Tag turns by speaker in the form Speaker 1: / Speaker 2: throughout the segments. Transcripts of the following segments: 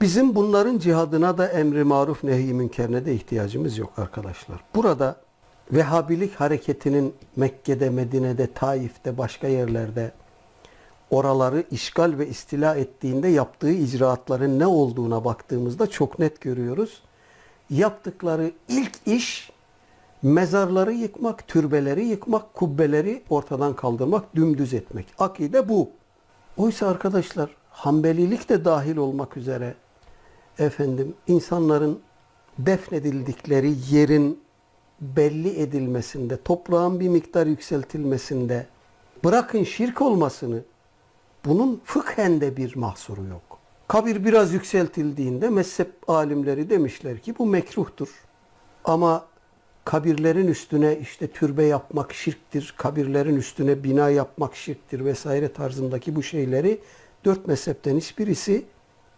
Speaker 1: Bizim bunların cihadına da emri maruf nehi münkerine de ihtiyacımız yok arkadaşlar. Burada Vehhabilik hareketinin Mekke'de, Medine'de, Taif'te, başka yerlerde oraları işgal ve istila ettiğinde yaptığı icraatların ne olduğuna baktığımızda çok net görüyoruz. Yaptıkları ilk iş mezarları yıkmak, türbeleri yıkmak, kubbeleri ortadan kaldırmak, dümdüz etmek. Akide bu. Oysa arkadaşlar Hanbelilik de dahil olmak üzere efendim insanların defnedildikleri yerin belli edilmesinde, toprağın bir miktar yükseltilmesinde, bırakın şirk olmasını, bunun fıkhen de bir mahsuru yok. Kabir biraz yükseltildiğinde mezhep alimleri demişler ki bu mekruhtur. Ama kabirlerin üstüne işte türbe yapmak şirktir, kabirlerin üstüne bina yapmak şirktir vesaire tarzındaki bu şeyleri dört mezhepten hiçbirisi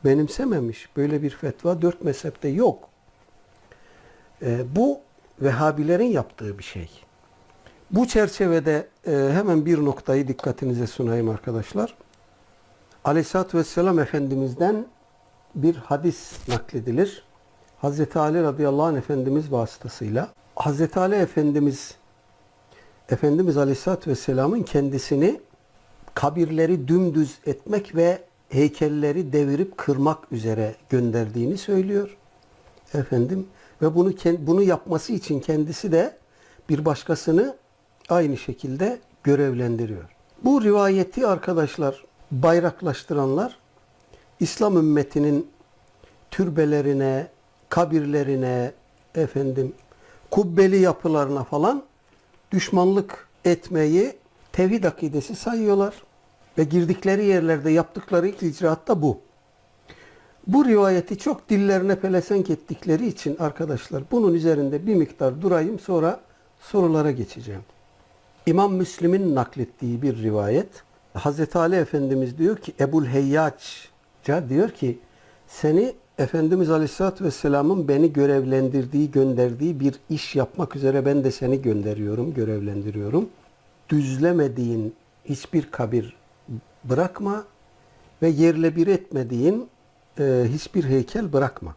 Speaker 1: benimsememiş. Böyle bir fetva dört mezhepte yok. Ee, bu Vehhabilerin yaptığı bir şey. Bu çerçevede e, hemen bir noktayı dikkatinize sunayım arkadaşlar. Aleyhisselatü Vesselam Efendimiz'den bir hadis nakledilir. Hazreti Ali radıyallahu anh Efendimiz vasıtasıyla Hazreti Ali Efendimiz Efendimiz Aleyhisselatü Vesselam'ın kendisini kabirleri dümdüz etmek ve heykelleri devirip kırmak üzere gönderdiğini söylüyor. Efendim ve bunu bunu yapması için kendisi de bir başkasını aynı şekilde görevlendiriyor. Bu rivayeti arkadaşlar bayraklaştıranlar İslam ümmetinin türbelerine, kabirlerine, efendim kubbeli yapılarına falan düşmanlık etmeyi tevhid akidesi sayıyorlar. Ve girdikleri yerlerde yaptıkları ilk icraat da bu. Bu rivayeti çok dillerine pelesenk ettikleri için arkadaşlar bunun üzerinde bir miktar durayım sonra sorulara geçeceğim. İmam Müslim'in naklettiği bir rivayet. Hazreti Ali Efendimiz diyor ki Ebul Heyyaç'a diyor ki seni Efendimiz Aleyhisselatü Vesselam'ın beni görevlendirdiği, gönderdiği bir iş yapmak üzere ben de seni gönderiyorum, görevlendiriyorum. Düzlemediğin hiçbir kabir bırakma ve yerle bir etmediğin e, hiçbir heykel bırakma.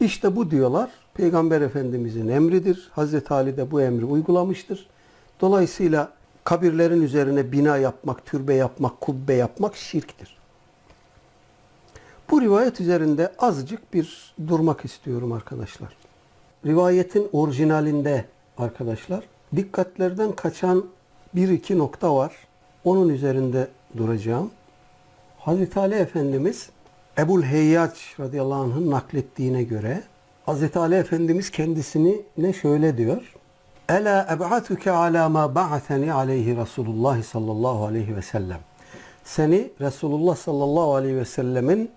Speaker 1: İşte bu diyorlar Peygamber Efendimizin emridir. Hazreti Ali de bu emri uygulamıştır. Dolayısıyla kabirlerin üzerine bina yapmak, türbe yapmak, kubbe yapmak şirktir. Bu rivayet üzerinde azıcık bir durmak istiyorum arkadaşlar. Rivayetin orijinalinde arkadaşlar dikkatlerden kaçan bir iki nokta var. Onun üzerinde duracağım. Hazreti Ali Efendimiz Ebul Heyyaç radıyallahu anh'ın naklettiğine göre Hazreti Ali Efendimiz kendisini ne şöyle diyor. Ela eb'atuke ala ma ba'athani aleyhi Resulullah sallallahu aleyhi ve sellem. Seni Resulullah sallallahu aleyhi ve sellemin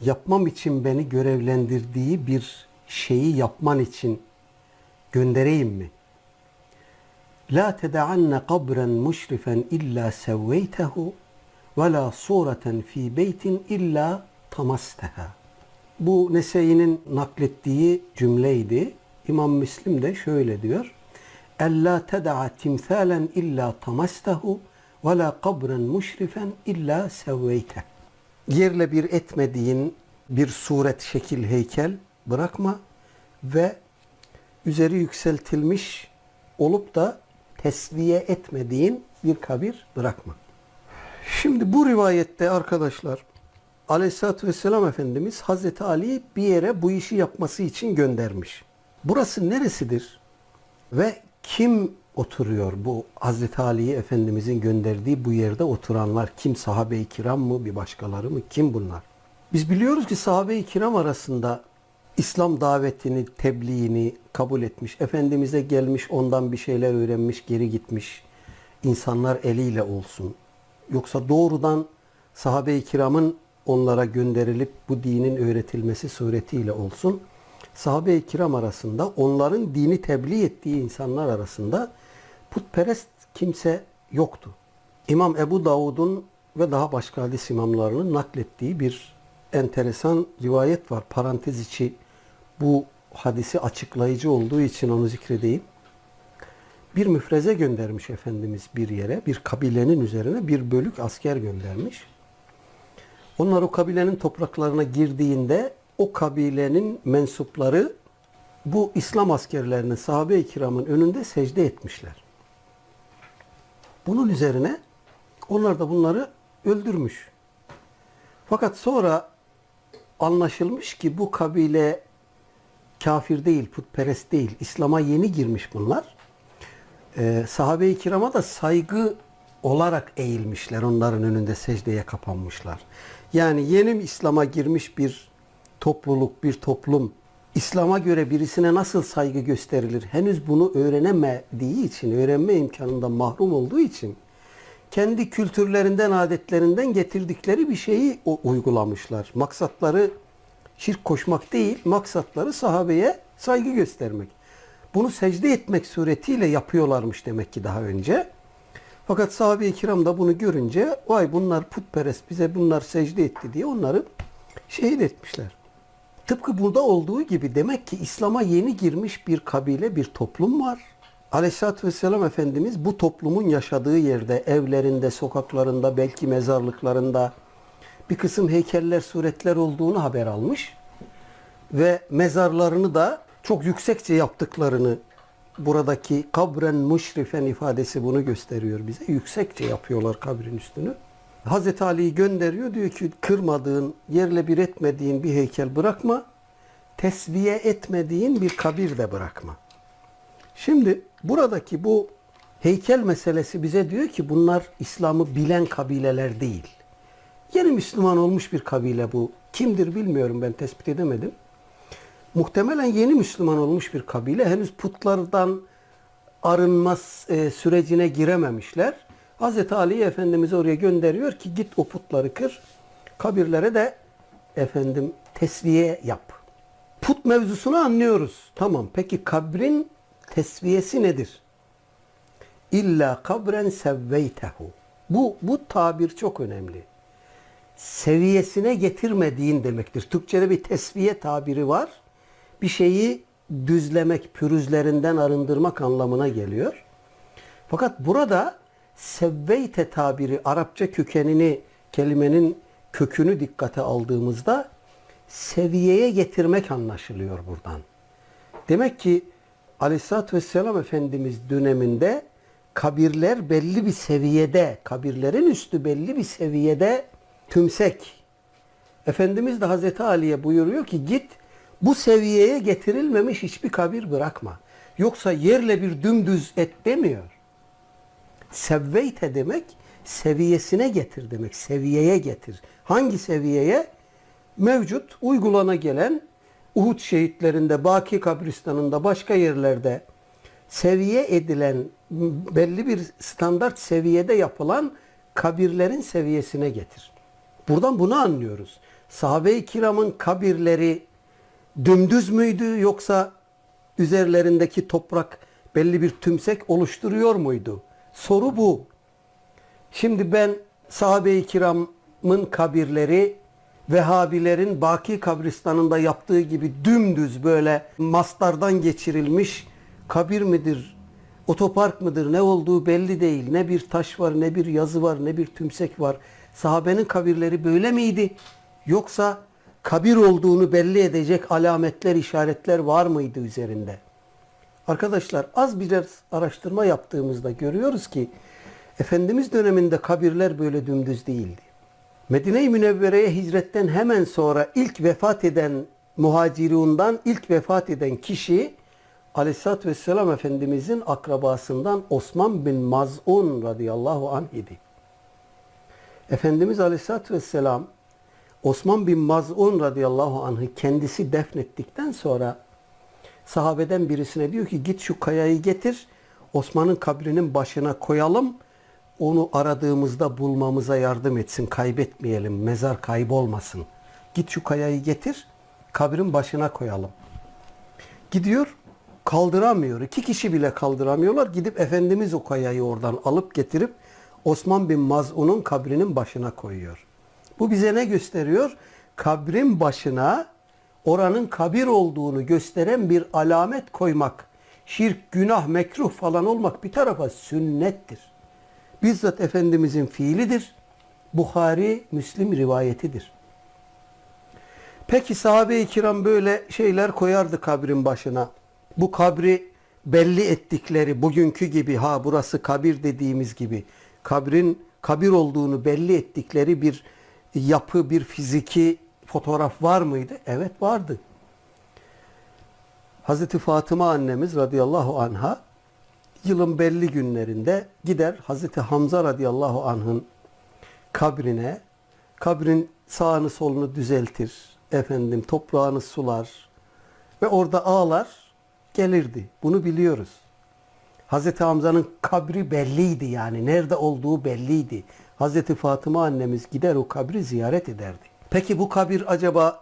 Speaker 1: yapmam için beni görevlendirdiği bir şeyi yapman için göndereyim mi? La tedaanne kabren muşrifen illa sevveytehu ve la sureten fi beytin illa tamasteha. Bu Nese'inin naklettiği cümleydi. İmam Müslim de şöyle diyor. Ella ted'a timsalen illa tamastehu ve la kabren muşrifen illa sevveyte. Yerle bir etmediğin bir suret, şekil, heykel bırakma ve üzeri yükseltilmiş olup da tesviye etmediğin bir kabir bırakma. Şimdi bu rivayette arkadaşlar Aleyhisselatü Vesselam Efendimiz Hazreti Ali'yi bir yere bu işi yapması için göndermiş. Burası neresidir? Ve kim oturuyor bu Hazreti Ali'yi Efendimizin gönderdiği bu yerde oturanlar? Kim sahabe-i kiram mı bir başkaları mı? Kim bunlar? Biz biliyoruz ki sahabe-i kiram arasında İslam davetini, tebliğini kabul etmiş, Efendimiz'e gelmiş, ondan bir şeyler öğrenmiş, geri gitmiş insanlar eliyle olsun. Yoksa doğrudan sahabe-i kiramın onlara gönderilip bu dinin öğretilmesi suretiyle olsun. Sahabe-i kiram arasında onların dini tebliğ ettiği insanlar arasında putperest kimse yoktu. İmam Ebu Davud'un ve daha başka hadis imamlarının naklettiği bir enteresan rivayet var. Parantez içi bu hadisi açıklayıcı olduğu için onu zikredeyim. Bir müfreze göndermiş Efendimiz bir yere, bir kabilenin üzerine bir bölük asker göndermiş. Onlar o kabilenin topraklarına girdiğinde o kabilenin mensupları bu İslam askerlerinin sahabe-i kiramın önünde secde etmişler. Bunun üzerine onlar da bunları öldürmüş. Fakat sonra anlaşılmış ki bu kabile kafir değil, putperest değil. İslam'a yeni girmiş bunlar. Ee, sahabe-i kirama da saygı olarak eğilmişler. Onların önünde secdeye kapanmışlar. Yani yeni İslam'a girmiş bir topluluk, bir toplum İslam'a göre birisine nasıl saygı gösterilir? Henüz bunu öğrenemediği için, öğrenme imkanından mahrum olduğu için kendi kültürlerinden, adetlerinden getirdikleri bir şeyi uygulamışlar. Maksatları şirk koşmak değil, maksatları sahabeye saygı göstermek. Bunu secde etmek suretiyle yapıyorlarmış demek ki daha önce. Fakat sahabe-i kiram da bunu görünce vay bunlar putperest bize bunlar secde etti diye onları şehit etmişler. Tıpkı burada olduğu gibi demek ki İslam'a yeni girmiş bir kabile, bir toplum var. Aleyhisselatü Vesselam Efendimiz bu toplumun yaşadığı yerde, evlerinde, sokaklarında, belki mezarlıklarında bir kısım heykeller, suretler olduğunu haber almış. Ve mezarlarını da çok yüksekçe yaptıklarını buradaki kabren müşrifen ifadesi bunu gösteriyor bize. Yüksekçe yapıyorlar kabrin üstünü. Hazreti Ali'yi gönderiyor diyor ki kırmadığın, yerle bir etmediğin bir heykel bırakma. Tesviye etmediğin bir kabir de bırakma. Şimdi buradaki bu heykel meselesi bize diyor ki bunlar İslam'ı bilen kabileler değil. Yeni Müslüman olmuş bir kabile bu. Kimdir bilmiyorum ben tespit edemedim. Muhtemelen yeni Müslüman olmuş bir kabile. Henüz putlardan arınma e, sürecine girememişler. Hz. Ali Efendimiz'i oraya gönderiyor ki git o putları kır. Kabirlere de efendim tesviye yap. Put mevzusunu anlıyoruz. Tamam. Peki kabrin tesviyesi nedir? İlla kabren sevveytehu. Bu, bu tabir çok önemli. Seviyesine getirmediğin demektir. Türkçede bir tesviye tabiri var. Bir şeyi düzlemek, pürüzlerinden arındırmak anlamına geliyor. Fakat burada sevveyte tabiri Arapça kökenini, kelimenin kökünü dikkate aldığımızda seviyeye getirmek anlaşılıyor buradan. Demek ki Aleyhisselatü Vesselam Efendimiz döneminde kabirler belli bir seviyede, kabirlerin üstü belli bir seviyede tümsek. Efendimiz de Hazreti Ali'ye buyuruyor ki git bu seviyeye getirilmemiş hiçbir kabir bırakma. Yoksa yerle bir dümdüz et demiyor. Sevveyte demek seviyesine getir demek. Seviyeye getir. Hangi seviyeye? Mevcut uygulana gelen Uhud şehitlerinde, Baki kabristanında, başka yerlerde seviye edilen belli bir standart seviyede yapılan kabirlerin seviyesine getir. Buradan bunu anlıyoruz. Sahabe-i kiramın kabirleri dümdüz müydü yoksa üzerlerindeki toprak belli bir tümsek oluşturuyor muydu? Soru bu. Şimdi ben sahabe-i kiramın kabirleri Vehhabilerin Baki kabristanında yaptığı gibi dümdüz böyle mastardan geçirilmiş kabir midir, otopark mıdır ne olduğu belli değil. Ne bir taş var, ne bir yazı var, ne bir tümsek var. Sahabenin kabirleri böyle miydi? Yoksa kabir olduğunu belli edecek alametler, işaretler var mıydı üzerinde? Arkadaşlar az biraz araştırma yaptığımızda görüyoruz ki Efendimiz döneminde kabirler böyle dümdüz değildi. Medine-i Münevvere'ye hicretten hemen sonra ilk vefat eden muhacirundan ilk vefat eden kişi Aleyhisselatü Vesselam Efendimizin akrabasından Osman bin Maz'un radıyallahu anh idi. Efendimiz Aleyhisselatü Vesselam Osman bin Maz'un radıyallahu anh'ı kendisi defnettikten sonra sahabeden birisine diyor ki git şu kayayı getir Osman'ın kabrinin başına koyalım onu aradığımızda bulmamıza yardım etsin kaybetmeyelim mezar kaybolmasın. Git şu kayayı getir kabrin başına koyalım. Gidiyor kaldıramıyor. İki kişi bile kaldıramıyorlar. Gidip Efendimiz o kayayı oradan alıp getirip Osman bin Maz'un'un kabrinin başına koyuyor. Bu bize ne gösteriyor? Kabrin başına oranın kabir olduğunu gösteren bir alamet koymak, şirk, günah, mekruh falan olmak bir tarafa sünnettir. Bizzat Efendimizin fiilidir. Bukhari, Müslim rivayetidir. Peki sahabe-i kiram böyle şeyler koyardı kabrin başına. Bu kabri belli ettikleri bugünkü gibi ha burası kabir dediğimiz gibi kabrin kabir olduğunu belli ettikleri bir yapı, bir fiziki fotoğraf var mıydı? Evet vardı. Hazreti Fatıma annemiz radıyallahu anha yılın belli günlerinde gider Hazreti Hamza radıyallahu anh'ın kabrine kabrin sağını solunu düzeltir efendim toprağını sular ve orada ağlar gelirdi. Bunu biliyoruz. Hazreti Hamza'nın kabri belliydi yani. Nerede olduğu belliydi. Hazreti Fatıma annemiz gider o kabri ziyaret ederdi. Peki bu kabir acaba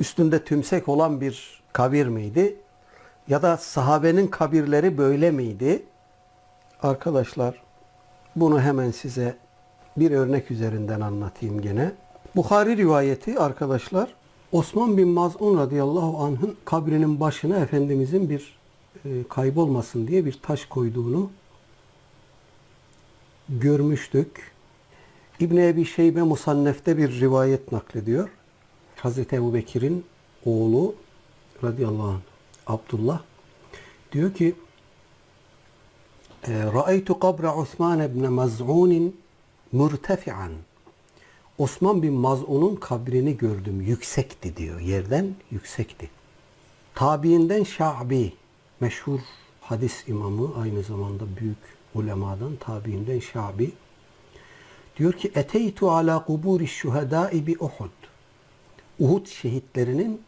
Speaker 1: üstünde tümsek olan bir kabir miydi? Ya da sahabenin kabirleri böyle miydi? Arkadaşlar bunu hemen size bir örnek üzerinden anlatayım gene. Bukhari rivayeti arkadaşlar Osman bin Maz'un radıyallahu anh'ın kabrinin başına Efendimizin bir e, kaybolmasın diye bir taş koyduğunu görmüştük. İbn Ebi Şeybe Musannef'te bir rivayet naklediyor. Hazreti Ebu Bekir'in oğlu radıyallahu anh Abdullah diyor ki Ra'aytu kabra Osman ibn Maz'un murtefi'an Osman bin Maz'un'un kabrini gördüm. Yüksekti diyor. Yerden yüksekti. Tabiinden Şa'bi, meşhur hadis imamı, aynı zamanda büyük ulemadan tabiinden Şa'bi. Diyor ki, Eteytu ala kuburi şuhedai bi Uhud. Uhud şehitlerinin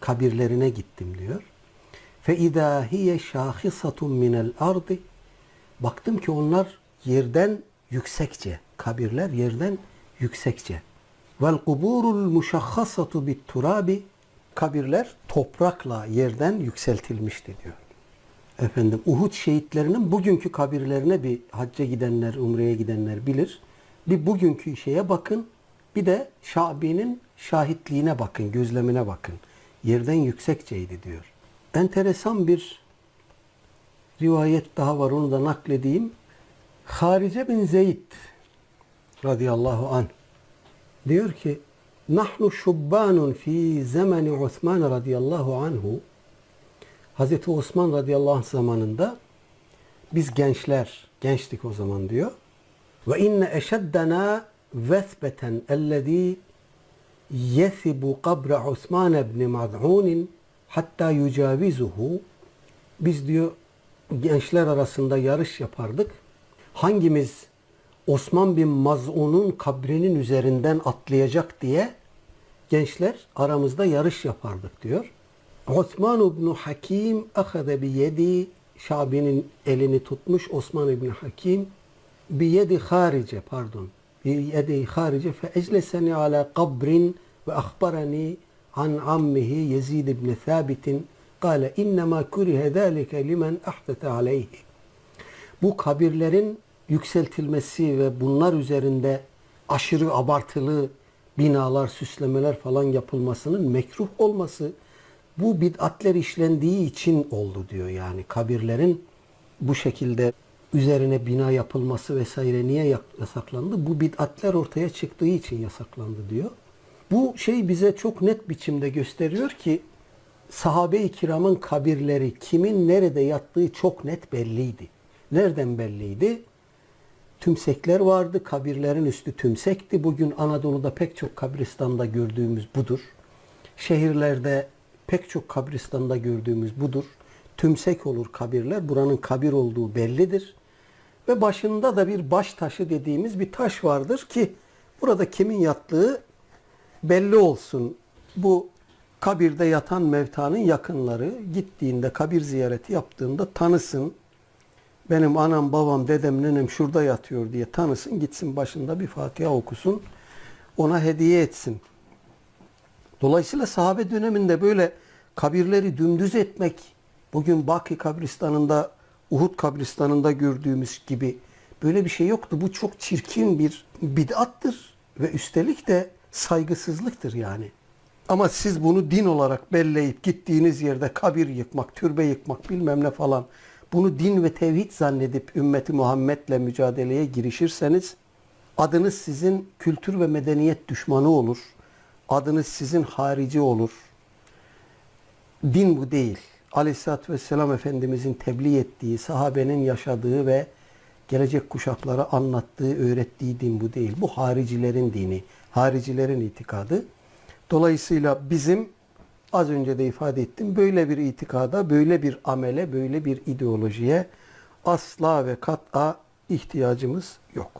Speaker 1: kabirlerine gittim diyor. İdâ hiye şâhisatun minel ardı. Baktım ki onlar yerden yüksekçe, kabirler yerden yüksekçe. Vel kuburul muşahhasatu bit kabirler toprakla yerden yükseltilmişti diyor. Efendim Uhud şehitlerinin bugünkü kabirlerine bir hacca gidenler, umreye gidenler bilir. Bir bugünkü şeye bakın. Bir de Şabi'nin şahitliğine bakın, gözlemine bakın. Yerden yüksekçeydi diyor. Enteresan bir rivayet daha var onu da nakledeyim. Harice bin Zeyd radıyallahu an diyor ki nahnu şubbanun fi zamani Osman radıyallahu anhu Hazreti Osman radıyallahu anh zamanında biz gençler, gençtik o zaman diyor. Ve inne eşeddena vesbeten ellezî yesibu kabra Osman ibn Maz'un hatta yucavizuhu biz diyor gençler arasında yarış yapardık. Hangimiz Osman bin Maz'un'un kabrinin üzerinden atlayacak diye gençler aramızda yarış yapardık diyor. Osman ibn Hakim ahade bi yedi Şabi'nin elini tutmuş Osman ibn Hakim bi yedi harice pardon bi yedi harice fe ecleseni ala kabrin ve ahbarani an ammihi Yezid ibn Thabit'in kâle innema kurihe zâlike limen ahdete aleyhi bu kabirlerin yükseltilmesi ve bunlar üzerinde aşırı abartılı binalar, süslemeler falan yapılmasının mekruh olması bu bid'atler işlendiği için oldu diyor yani. Kabirlerin bu şekilde üzerine bina yapılması vesaire niye yasaklandı? Bu bid'atler ortaya çıktığı için yasaklandı diyor. Bu şey bize çok net biçimde gösteriyor ki sahabe-i kiramın kabirleri kimin nerede yattığı çok net belliydi. Nereden belliydi? Tümsekler vardı. Kabirlerin üstü tümsekti. Bugün Anadolu'da pek çok kabristanda gördüğümüz budur. Şehirlerde pek çok kabristanda gördüğümüz budur. Tümsek olur kabirler. Buranın kabir olduğu bellidir. Ve başında da bir baş taşı dediğimiz bir taş vardır ki burada kimin yattığı belli olsun. Bu kabirde yatan mevtanın yakınları gittiğinde kabir ziyareti yaptığında tanısın benim anam, babam, dedem, nenem şurada yatıyor diye tanısın, gitsin başında bir Fatiha okusun, ona hediye etsin. Dolayısıyla sahabe döneminde böyle kabirleri dümdüz etmek, bugün Baki kabristanında, Uhud kabristanında gördüğümüz gibi böyle bir şey yoktu. Bu çok çirkin bir bid'attır ve üstelik de saygısızlıktır yani. Ama siz bunu din olarak belleyip gittiğiniz yerde kabir yıkmak, türbe yıkmak bilmem ne falan bunu din ve tevhid zannedip ümmeti Muhammed'le mücadeleye girişirseniz adınız sizin kültür ve medeniyet düşmanı olur. adınız sizin harici olur. Din bu değil. Aleyhisselatü Vesselam Efendimizin tebliğ ettiği, sahabenin yaşadığı ve gelecek kuşaklara anlattığı, öğrettiği din bu değil. Bu haricilerin dini, haricilerin itikadı. Dolayısıyla bizim az önce de ifade ettim böyle bir itikada, böyle bir amele, böyle bir ideolojiye asla ve kat'a ihtiyacımız yok.